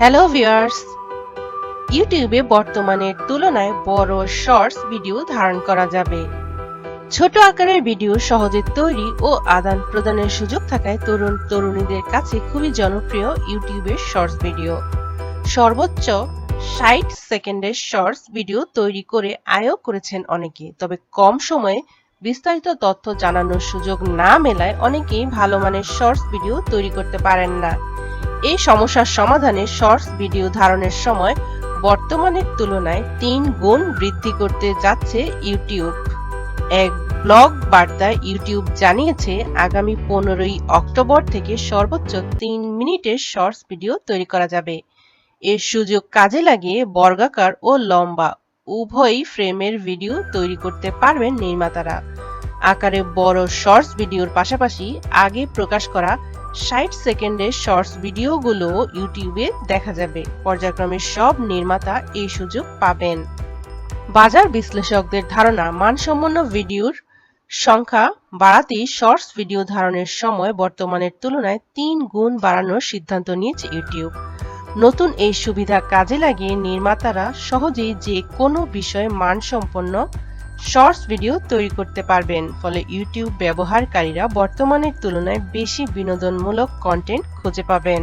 Hello viewers ইউটিউবে বর্তমানের তুলনায় বড় শর্টস ভিডিও ধারণ করা যাবে। ছোট আকারের ভিডিও সহজে তৈরি ও আদান প্রদানের সুযোগ থাকায় তরুণ তরুণীদের কাছে খুবই জনপ্রিয় ইউটিউবের শর্টস ভিডিও সর্বোচ্চ ষাট সেকেন্ডের শর্টস ভিডিও তৈরি করে আয়ও করেছেন অনেকে, তবে কম সময়ে বিস্তারিত তথ্য জানানোর সুযোগ না মেলায় অনেকেই ভালো মানের শর্টস ভিডিও তৈরি করতে পারেন না। এই সমস্যার সমাধানে শর্টস ভিডিও ধারণের সময় বর্তমানের তুলনায় তিন গুণ বৃদ্ধি করতে যাচ্ছে ইউটিউব। এক ব্লগ বার্তায় ইউটিউব জানিয়েছে, আগামী পনেরোই অক্টোবর থেকে সর্বোচ্চ তিন মিনিটের শর্টস ভিডিও তৈরি করা যাবে। এর সুযোগ কাজে লাগিয়ে বর্গাকার ও লম্বা উভয় ফ্রেমের ভিডিও তৈরি করতে পারবেন নির্মাতারা। আকারে বড় শর্টস ভিডিওর পাশাপাশি আগে প্রকাশ করা ষাট সেকেন্ডের শর্টস ভিডিওগুলো ইউটিউবে দেখা যাবে। পর্যায়ক্রমে সব নির্মাতা এই সুযোগ পাবেন। বাজার বিশ্লেষকদের ধারণা, মানসম্পন্ন ভিডিওর সংখ্যা বাড়াতেই শর্টস ভিডিও ধারণের সময় বর্তমানের তুলনায় তিন গুণ বাড়ানোর সিদ্ধান্ত নিয়েছে ইউটিউব। নতুন এই সুবিধা কাজে লাগিয়ে নির্মাতারা সহজেই যে কোনো বিষয়ে মানসম্পন্ন শর্টস ভিডিও তৈরি করতে পারবেন, ফলে ইউটিউব ব্যবহারকারীরা বর্তমানের তুলনায় বেশি বিনোদনমূলক কন্টেন্ট খুঁজে পাবেন।